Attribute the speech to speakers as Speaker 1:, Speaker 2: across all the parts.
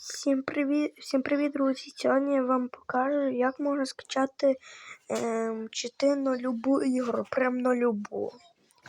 Speaker 1: Всім привіт, всім привіт, друзі! Сьогодні я вам покажу, як можна скачати ем, чити на любу ігру, прям на любу,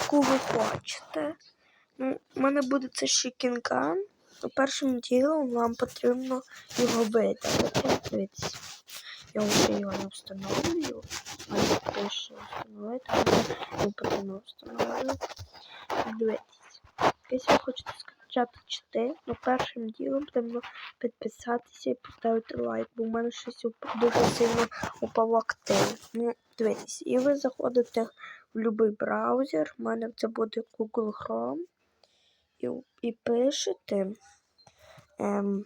Speaker 1: яку ви хочете. Ну, у мене буде це Шікінган. Першим ділом вам потрібно його. Дивіться, я вже його не встановлюю, а я встановити, але потрібно встановлювати. Дивіться, якщо ви хочете скачати чити, ну першим ділом потрібно підписатися і поставити лайк, бо в мене щось дуже сильно упав актив. Ну, дивіться, і ви заходите в будь-який браузер, у мене це буде Google Chrome, і, і пишете, ем,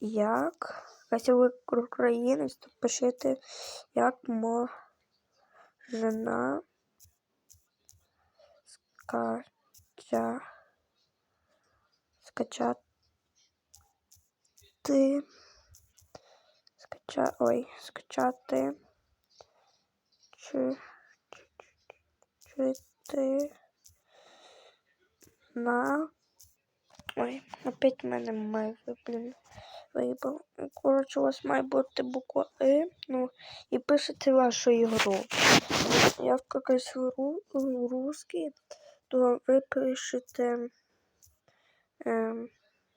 Speaker 1: як, якщо ви українець, то пишете, як можна скачати скачати скача, ой, скачати чи, чи, ти на ой, опять в мене має блін вибив. Коротше, у вас має бути буква И, ну, і пишете вашу ігру. Я в якийсь ру, русський, то ви пишете Эм,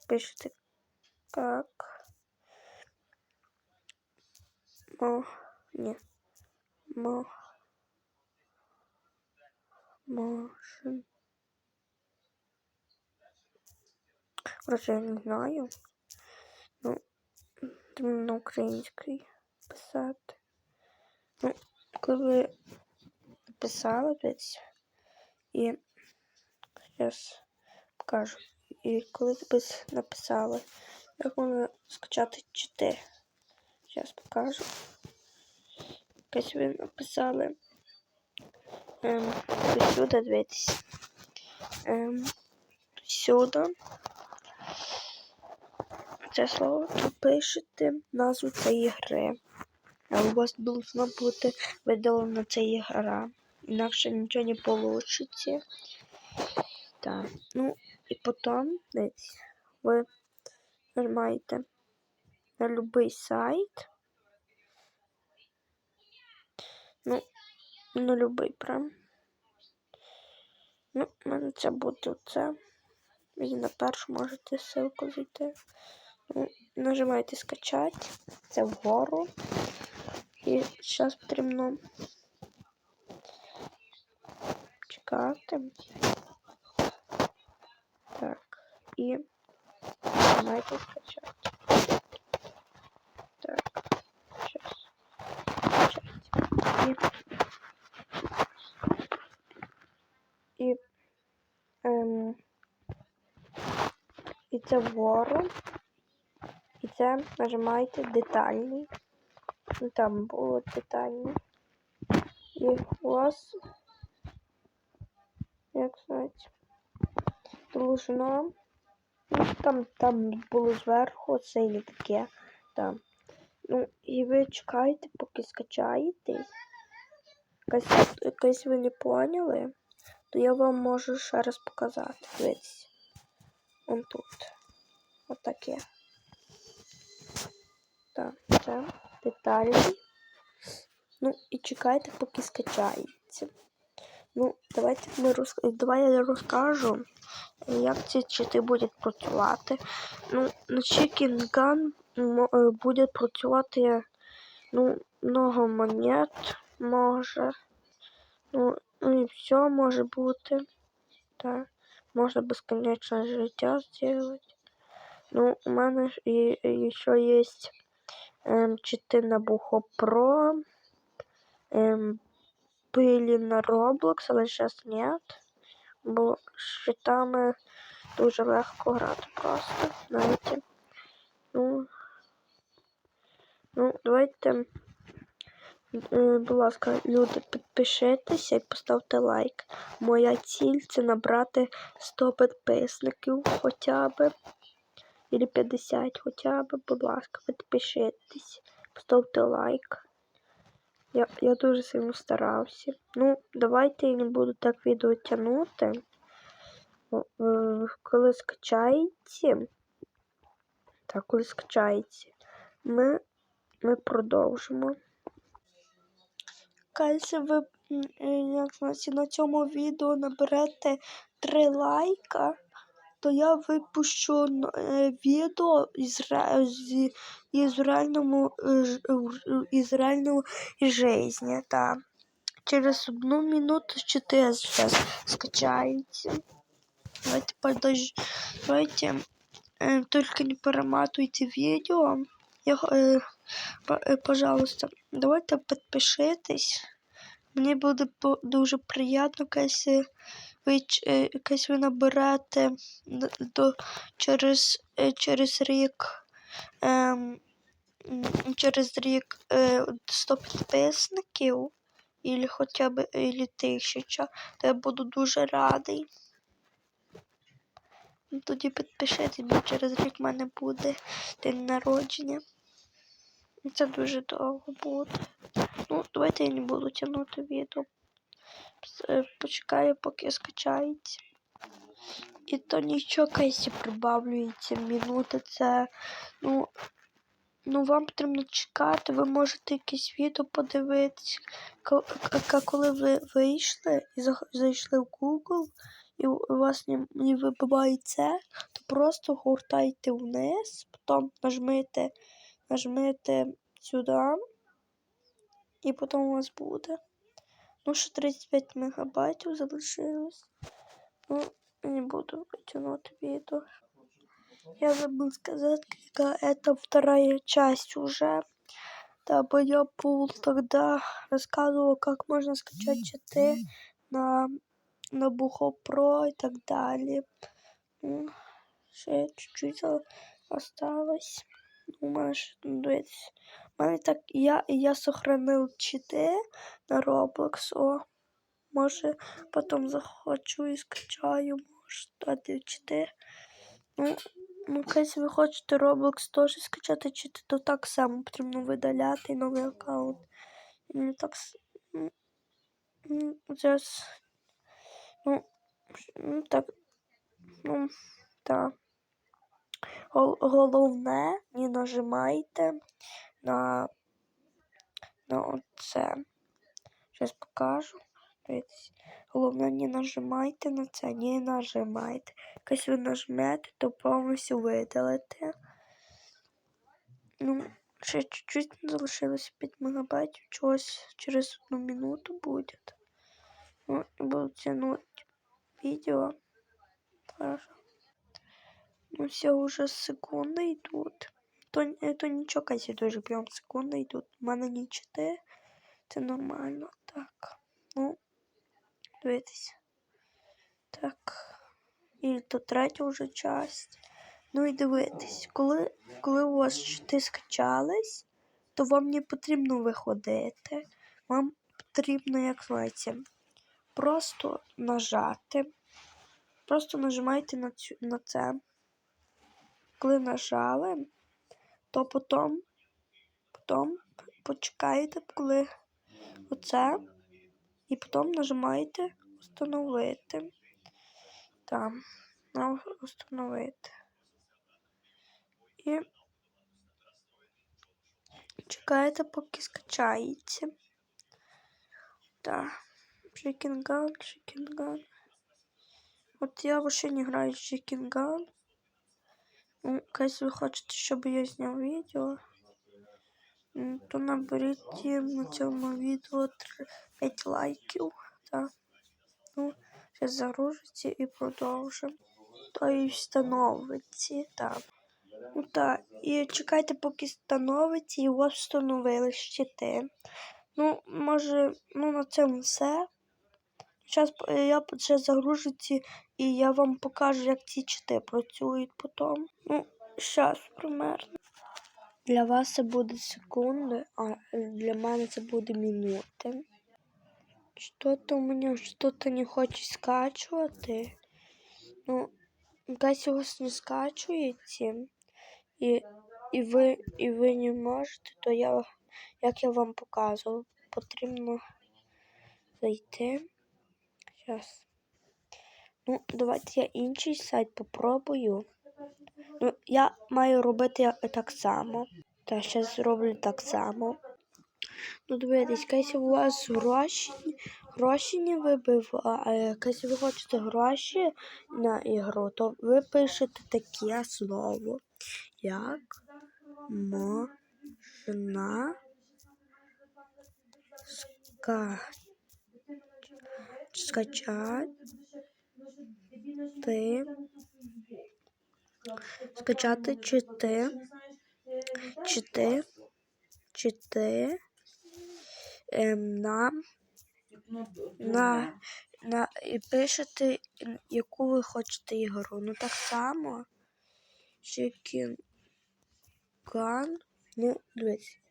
Speaker 1: пишите как мо не мо можем Короче, я не знаю. Ну, на українській писати. Ну, коли ви написали десь, і зараз покажу. І коли ви написали, як можна скачати чити. Зараз покажу. Якось ви написали ем, сюди дивитися. Ем, сюди. Це слово то пишете назву цієї гри. А у вас должна бути видалена ця гра. Інакше нічого не вийде. Так, ну і потім десь ви нажимаєте на будь-який сайт. Ну, на любий прям. Ну, у мене це буде це. І на першу можете ссылку зайти. Ну, нажимаєте скачати. Це вгору. І зараз потрібно чекати. І нажимаєте скачати. Так, сейчас. Скачать. І, і, ем, і це вгору. І це нажимаєте детальний. Ну, там було детальний. І у вас, як знаєте, должно. Ну, там там було зверху це і таке. Там. Ну, і ви чекаєте, поки скачаєтесь. Якось, ви не поняли, то я вам можу ще раз показати. Дивіться. Он тут. Отаке. Так, це детальний. Ну, і чекайте, поки скачається. Ну, давайте ми роз... давай я розкажу, як ці чити будуть працювати. Ну, на Chicken Gun е, буде працювати ну, много монет може. Ну, ну і все може бути. Так. Можна безконечне життя зробити. Ну, у мене і, і ще є ем, чити на Бухо Про. Ем, были на Roblox, але зараз нет. Бо щитами дуже легко грати просто, знаєте. Ну, ну давайте, е, будь ласка, люди, підпишитеся і поставте лайк. Моя ціль це набрати 100 підписників хоча б. Или 50 хоча б, будь ласка, підпишитесь, поставте лайк. Я я дуже сильно старався. Ну, давайте я не буду так відео тягнути. Коли скачаєте. Так, коли скачається. Ми, ми продовжимо. Якщо ви е, як на цьому відео наберете 3 лайка, то я випущу н- е, відео із, ре- з, із реальному е, ж- е, із реальної житті. Та. Через одну минуту 4 зараз скачається. Давайте подож... Давайте э, только не перематывайте видео. Я, э, по- э, пожалуйста, давайте підпишитесь. Мені буде по- дуже приємно, якщо ви, е, ви наберете до, через, е, через рік. ем, через рік е, 100 підписників, або хоча б или тисяча, то я буду дуже радий. Ну, Тоді підпишитесь, бо через рік в мене буде день народження. Це дуже довго буде. Ну, давайте я не буду тягнути відео. Почекаю, поки скачається. І то нічого, якщо прибавлюється минути, це. Ну, ну вам потрібно чекати, ви можете якесь відео подивитись. Коли ви вийшли і зайшли в Google, і у вас не, не вибиває це, то просто гуртайте вниз, потім нажмите, нажмите сюди, і потім у вас буде. Ну, ще 35 мегабайтів залишилось. Ну, не буду витягнути відео. Я забыл сказать, какая это вторая часть уже. Да, я был тогда рассказывал, как можно скачать читы на, на Бухо Про и так далее. Ну, чуть-чуть осталось. Ж, ну, мене так, я, я сохранив чити на Roblox. О, може, потім захочу і скачаю, може, дати чити. Ну, ну, якщо ви хочете Roblox теж скачати чити, то так само потрібно видаляти новий аккаунт. Не так м, м, зараз. Ну, ну так. Ну, так. Головне, не нажимайте на, на оце. Зараз покажу. Дивіться. Головне, не нажимайте на це, не нажимайте. Якщо ви нажмете, то повністю видалите. Ну, ще чуть-чуть залишилось 5 мегабайтів, чогось через одну минуту буде. Ну, і буду тянуть відео. Хорошо. Ну, все, уже секунды идут. То, то нічого, якщо дуже прям секунди йдуть. У мене не 4. Це нормально. Так. Ну, дивитися. Так. І то третя вже часть. Ну і дивитись, коли, коли у вас чити скачались, то вам не потрібно виходити. Вам потрібно, як знаєте, просто нажати. Просто нажимайте на, цю, на це. Коли нажали, то потім, потім почекаєте, коли оце, і потім нажимаєте Встановити. Там, на встановити. І чекаєте, поки скачається. Так. Chicken Gun, Chicken Gun. От я вообще не граю в Chicken Gun. Якщо ви хочете, щоб я зняв відео, то наберіть на цьому відео 5 лайків. Так. Ну, зараз загружиться і продовжимо. То і встановиться. Так. Ну так, і чекайте, поки встановиться, і у вас встановили щити. Ну, може, ну на цьому все. Зараз я ще загружуся, і я вам покажу, як ці чити працюють потім. Ну, зараз примерно. Для вас це буде секунди, а для мене це буде минути. Что-то у меня что-то не хочет скачувати. Ну, якщо у вас не скачуєте, і, і, ви, і ви не можете, то я, як я вам показував, потрібно зайти. Зараз. Ну, давайте я інший сайт попробую. Ну, я маю робити так само. Та зараз зроблю так само. Ну, дивитесь, якщо у вас гроші, гроші не вибив, а якщо ви хочете гроші на ігру, то ви пишете таке слово, як можна ска... скачати скачати чити чити чити ем, на на, на і пишете, яку ви хочете ігру. Ну так само. Chicken Gun. Ну, дивись.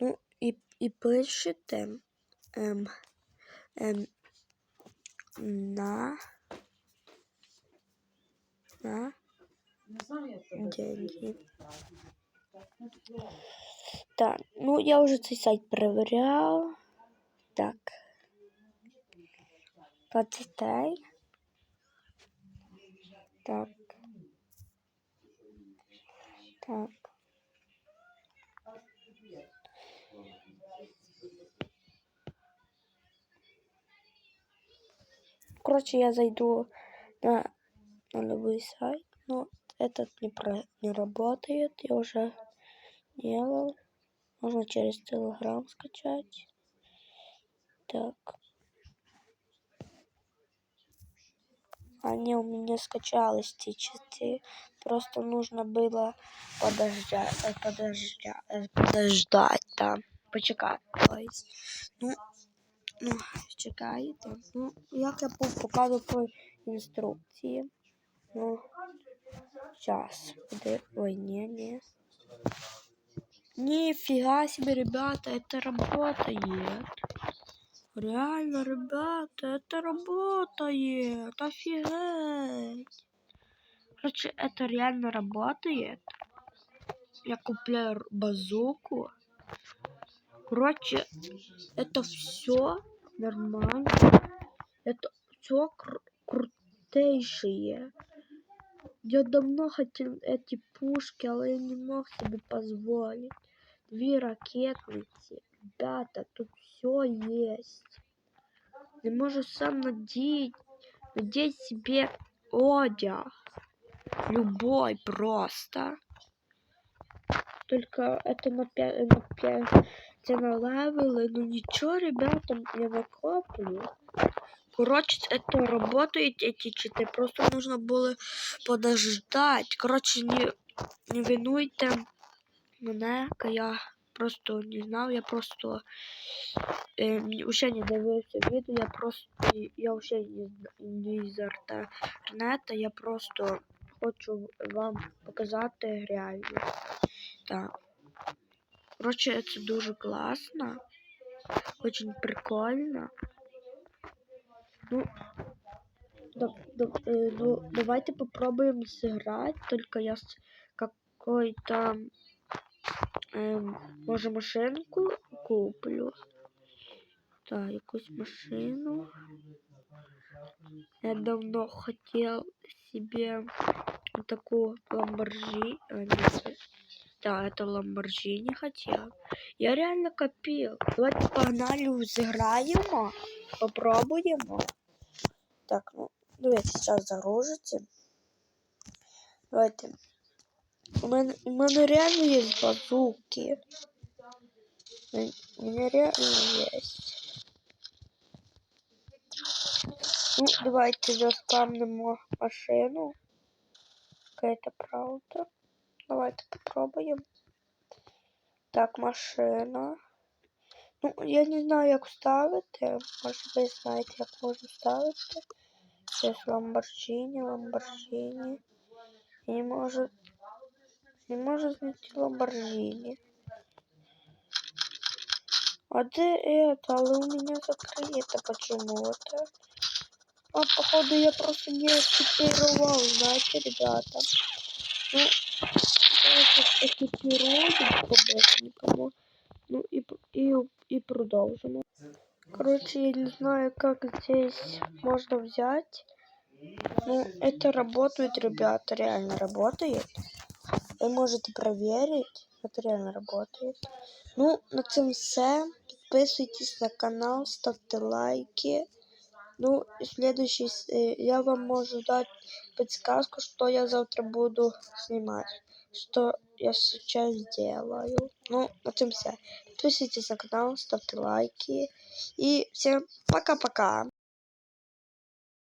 Speaker 1: Ну, і, і пишете ем, ем, на на деньги. Так, ну я вже цей сайт перевіряв. Так. Подстай. Так. Так. Короче, я зайду на, на любой сайт, но этот не, про, не работает. Я уже делал. Можно через Telegram скачать. Так. Они у меня скачались те часы. Просто нужно было подождать, подождать, подождать там. Почекати. ось. Ну, ну, чекайте. Ну, як я пов- покажу по інструкції. Ну, сейчас. Куди? Ой, не, не. Нифига себе, ребята, это работает. Реально, ребята, это работает. Офигеть. Короче, это реально работает. Я купляю р- базуку. Короче, это все нормально. Это все кру- крутейшие. Я давно хотел эти пушки, але я не мог себе позволить. Две ракетницы. Ребята, тут все есть. Не можу сам надеть, надеть себе одяг. Любой просто. Только это на 5, на 5 на левелы. Ну ничего, ребята, я накоплю. Короче, это работает, эти читы. Просто нужно было подождать. Короче, не, не винуйте мене, ка я просто не знав, я просто е, вже не дивився відео, я просто я вже не, зна- не з інтернету, я просто хочу вам показати реальність. Так. Короче, це дуже класно. Очень прикольно. Ну, да, да, э, ну, давайте попробуем сыграть. Только я с какой-то, эм, може, машинку куплю. Так, якусь машину. Я давно хотел себе такую ламборджи. А, нет. Да, это ламборджини хотел. Я реально копил. Давайте погнали, сыграем. Попробуем. Так, ну, давайте сейчас загрузите. Давайте. У мене реально є базуки. У мене реально есть. Ну, давайте заспамнемо машину. Какая-то правда. Давайте попробуем. Так, машина. Ну, я не знаю, як ставити. Може ви знаєте, як можна ставити. Сейчас Ламборджини, Ламборджини. Я не можу. Не можу знайти Ламборджини. А где это? Але у меня закрыто почему-то. А, походу, я просто не экипировал, знаете, ребята. Ну, по-быстренькому. Ну и, и, и продолжим. Короче, я не знаю, как здесь можно взять. Ну, это работает, ребята, реально работает. Ви можете проверить. Это реально работает. Ну, на цьому все. Підписуйтесь на канал, ставте лайки. Ну, и следующий, я вам можу дать подсказку, что я завтра буду снимать. Что я сейчас делаю. Ну, на этом все. Подписывайтесь на канал, ставьте лайки. И всем пока-пока.